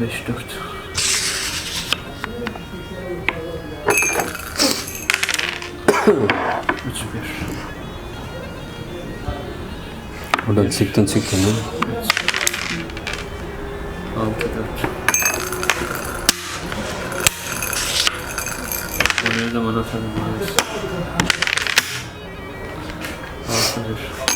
5 4 3 1 Oradan çıktın çıktın. ha? 6 4 O ne zaman atalım biz? 6 1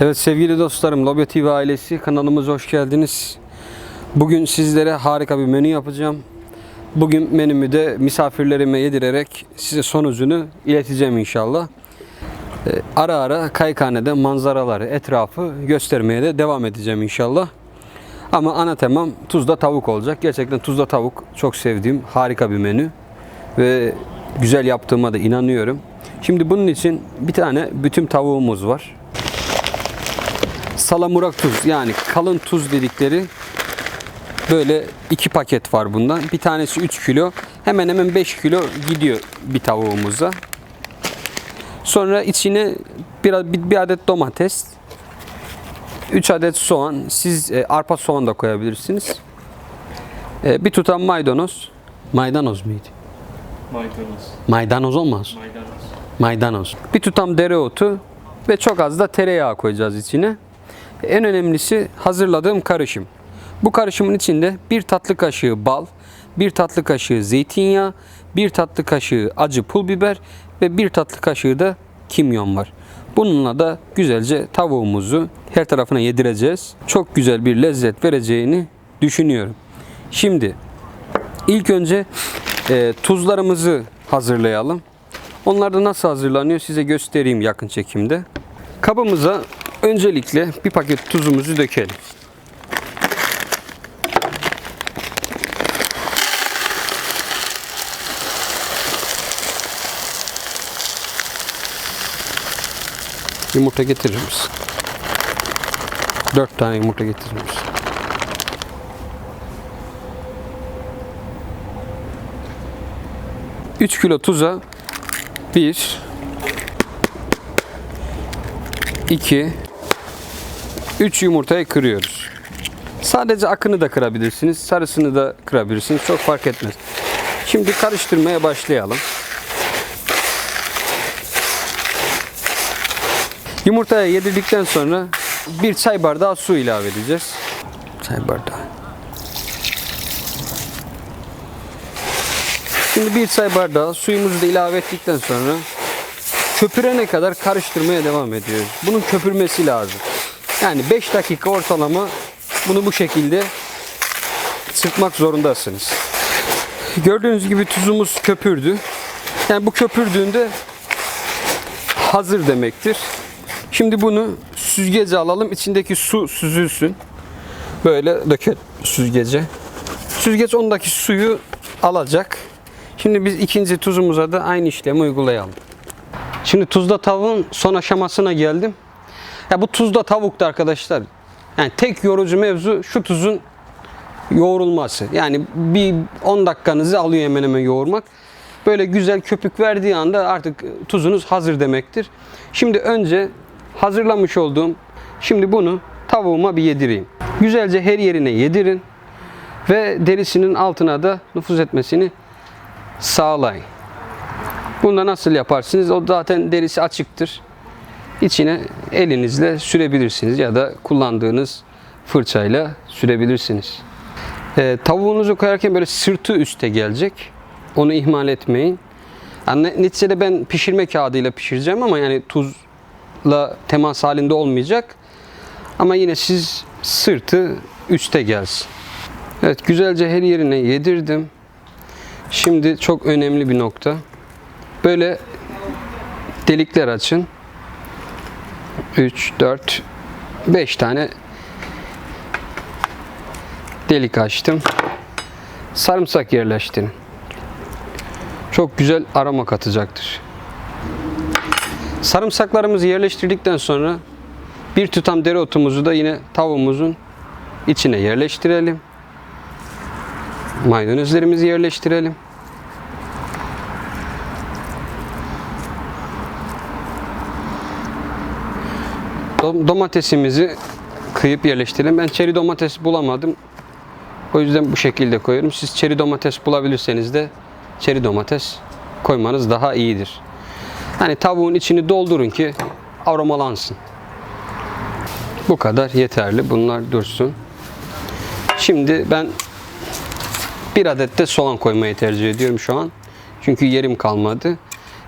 Evet sevgili dostlarım, Lobya TV ailesi kanalımıza hoş geldiniz. Bugün sizlere harika bir menü yapacağım. Bugün menümü de misafirlerime yedirerek size sonucunu ileteceğim inşallah. Ee, Ara ara kaykanede manzaraları, etrafı göstermeye de devam edeceğim inşallah. Ama ana temam tuzda tavuk olacak. Gerçekten tuzda tavuk çok sevdiğim harika bir menü. Ve güzel yaptığıma da inanıyorum. Şimdi bunun için bir tane bütün tavuğumuz var. Salamurak tuz yani kalın tuz dedikleri böyle iki paket var bundan. Bir tanesi 3 kilo. Hemen hemen 5 kilo gidiyor bir tavuğumuza. Sonra içine bir, bir, bir adet domates, 3 adet soğan, siz e, arpa soğan da koyabilirsiniz. E, bir tutam maydanoz. Maydanoz muydu? Maydanoz Maydanoz olmaz. Maydanoz Maydanoz. Bir tutam dereotu ve çok az da tereyağı koyacağız içine. En önemlisi hazırladığım karışım. Bu karışımın içinde bir tatlı kaşığı bal, bir tatlı kaşığı zeytinyağı, bir tatlı kaşığı acı pul biber ve bir tatlı kaşığı da kimyon var. Bununla da güzelce tavuğumuzu her tarafına yedireceğiz. Çok güzel bir lezzet vereceğini düşünüyorum. Şimdi ilk önce e, tuzlarımızı hazırlayalım. Onlar da nasıl hazırlanıyor size göstereyim yakın çekimde. Kabımıza öncelikle bir paket tuzumuzu dökelim. Yumurta getirir misin? Dört tane yumurta getirir misin? Üç kilo tuza bir, iki, üç yumurtayı kırıyoruz. Sadece akını da kırabilirsiniz, sarısını da kırabilirsiniz. Çok fark etmez. Şimdi karıştırmaya başlayalım. Yumurtaya yedirdikten sonra bir çay bardağı su ilave edeceğiz. Çay bardağı. Şimdi bir çay bardağı suyumuzu da ilave ettikten sonra köpürene kadar karıştırmaya devam ediyoruz. Bunun köpürmesi lazım. Yani 5 dakika ortalama bunu bu şekilde sıkmak zorundasınız. Gördüğünüz gibi tuzumuz köpürdü. Yani bu köpürdüğünde hazır demektir. Şimdi bunu süzgece alalım. İçindeki su süzülsün. Böyle dökelim süzgece. Süzgeç ondaki suyu alacak. Şimdi biz ikinci tuzumuza da aynı işlemi uygulayalım. Şimdi tuzda tavuğun son aşamasına geldim. Ya bu tuzda tavukta arkadaşlar. Yani tek yorucu mevzu şu tuzun yoğrulması. Yani bir 10 dakikanızı alıyor hemen hemen yoğurmak. Böyle güzel köpük verdiği anda artık tuzunuz hazır demektir. Şimdi önce hazırlamış olduğum şimdi bunu tavuğuma bir yedireyim. Güzelce her yerine yedirin ve derisinin altına da nüfuz etmesini sağlayın. Bunu da nasıl yaparsınız? O zaten derisi açıktır. İçine elinizle sürebilirsiniz ya da kullandığınız fırçayla sürebilirsiniz. Ee, tavuğunuzu koyarken böyle sırtı üste gelecek. Onu ihmal etmeyin. Yani neticede ben pişirme kağıdıyla pişireceğim ama yani tuzla temas halinde olmayacak. Ama yine siz sırtı üste gelsin. Evet güzelce her yerine yedirdim. Şimdi çok önemli bir nokta. Böyle delikler açın. 3, 4, 5 tane delik açtım. Sarımsak yerleştirin. Çok güzel aroma katacaktır. Sarımsaklarımızı yerleştirdikten sonra bir tutam dereotumuzu da yine tavuğumuzun içine yerleştirelim. Maydanozlarımızı yerleştirelim. Domatesimizi kıyıp yerleştirelim. Ben çeri domates bulamadım. O yüzden bu şekilde koyuyorum. Siz çeri domates bulabilirseniz de çeri domates koymanız daha iyidir. Hani tavuğun içini doldurun ki aromalansın. Bu kadar yeterli. Bunlar dursun. Şimdi ben bir adet de soğan koymayı tercih ediyorum şu an. Çünkü yerim kalmadı.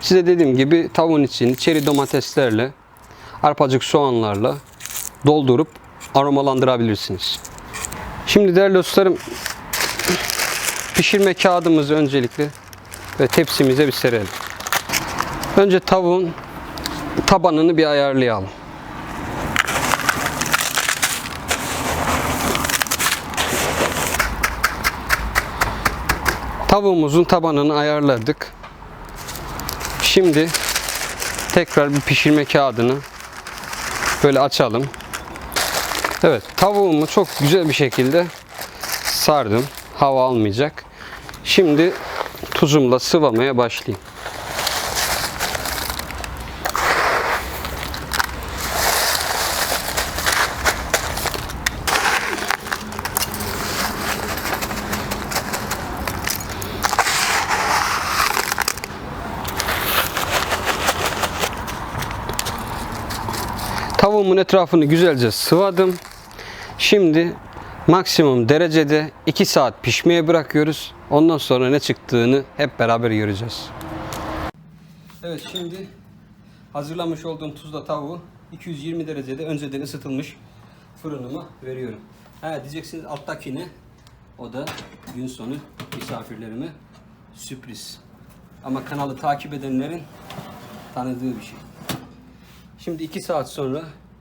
Size dediğim gibi tavuğun içini çeri domateslerle, arpacık soğanlarla doldurup aromalandırabilirsiniz. Şimdi değerli dostlarım pişirme kağıdımızı öncelikle ve tepsimize bir serelim. Önce tavuğun tabanını bir ayarlayalım. Tavuğumuzun tabanını ayarladık. Şimdi tekrar bir pişirme kağıdını böyle açalım. Evet, tavuğumu çok güzel bir şekilde sardım. Hava almayacak. Şimdi tuzumla sıvamaya başlayayım. Tavuğumun etrafını güzelce sıvadım. Şimdi maksimum derecede 2 saat pişmeye bırakıyoruz. Ondan sonra ne çıktığını hep beraber göreceğiz. Evet şimdi hazırlamış olduğum tuzla tavuğu 220 derecede önceden ısıtılmış fırınıma veriyorum. Ha diyeceksiniz alttaki ne? O da gün sonu misafirlerime sürpriz. Ama kanalı takip edenlerin tanıdığı bir şey. Şimdi 2 saat sonra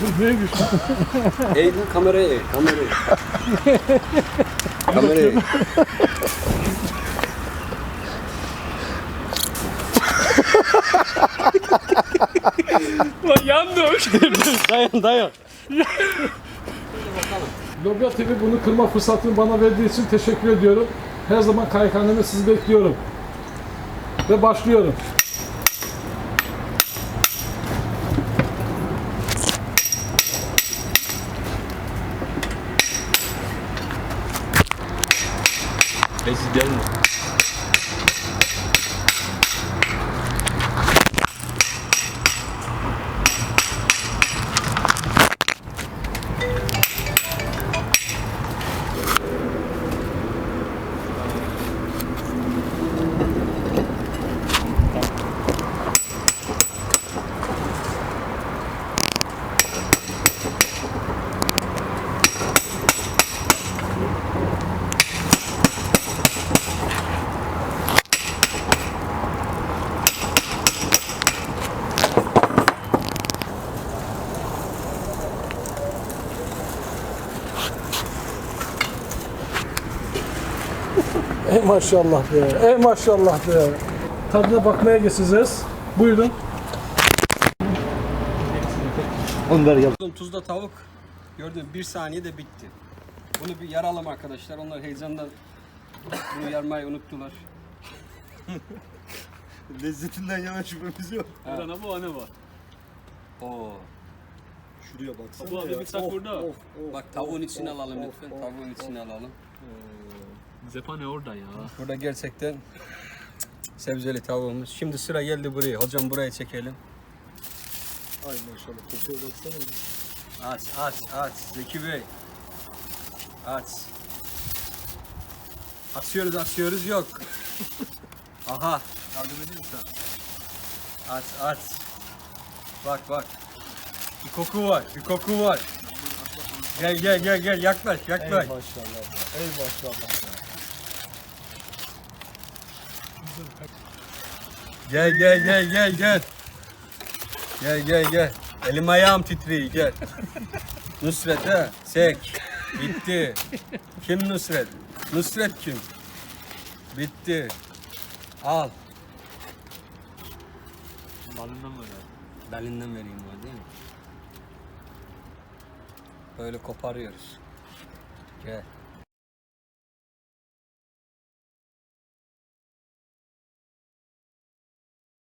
kapat bakayım. Eğil kameraya eğil, kameraya eğil. kameraya eğil. dayan dayan. Lobya TV bunu kırma fırsatını bana verdiği için teşekkür ediyorum. Her zaman kayıkhaneme sizi bekliyorum. Ve başlıyorum. Canım. Maşallah be. Ey maşallah be. Tadına bakmaya geçeceğiz. Buyurun. Tuzda tavuk gördün bir saniyede bitti. Bunu bir yaralım arkadaşlar. Onlar heyecandan bunu yarmayı unuttular. Lezzetinden yana şüphemiz yok. Ana bu ana bu. Oo. Şuraya baksana Bu abi bir sak burada. Bak tavuğun içine alalım lütfen. Tavuğun içine alalım. Zepa ne orada ya? Burada gerçekten sebzeli tavuğumuz. Şimdi sıra geldi buraya. Hocam buraya çekelim. Ay maşallah kokuya baksana. Aç, aç, aç. Zeki Bey. Aç. Açıyoruz, açıyoruz. Yok. Aha. Yardım edeyim sen. Aç, aç. Bak, bak. Bir koku var, bir koku var. Gel, gel, gel, gel. Yaklaş, Ey yaklaş. maşallah. Ey maşallah. Gel, gel, gel, gel, gel. Gel, gel, gel. Elim ayağım titriyor, gel. Nusret ha, çek. Bitti. Kim Nusret? Nusret kim? Bitti. Al. Balından mı ya? Belinden vereyim o değil mi? Böyle koparıyoruz. Gel.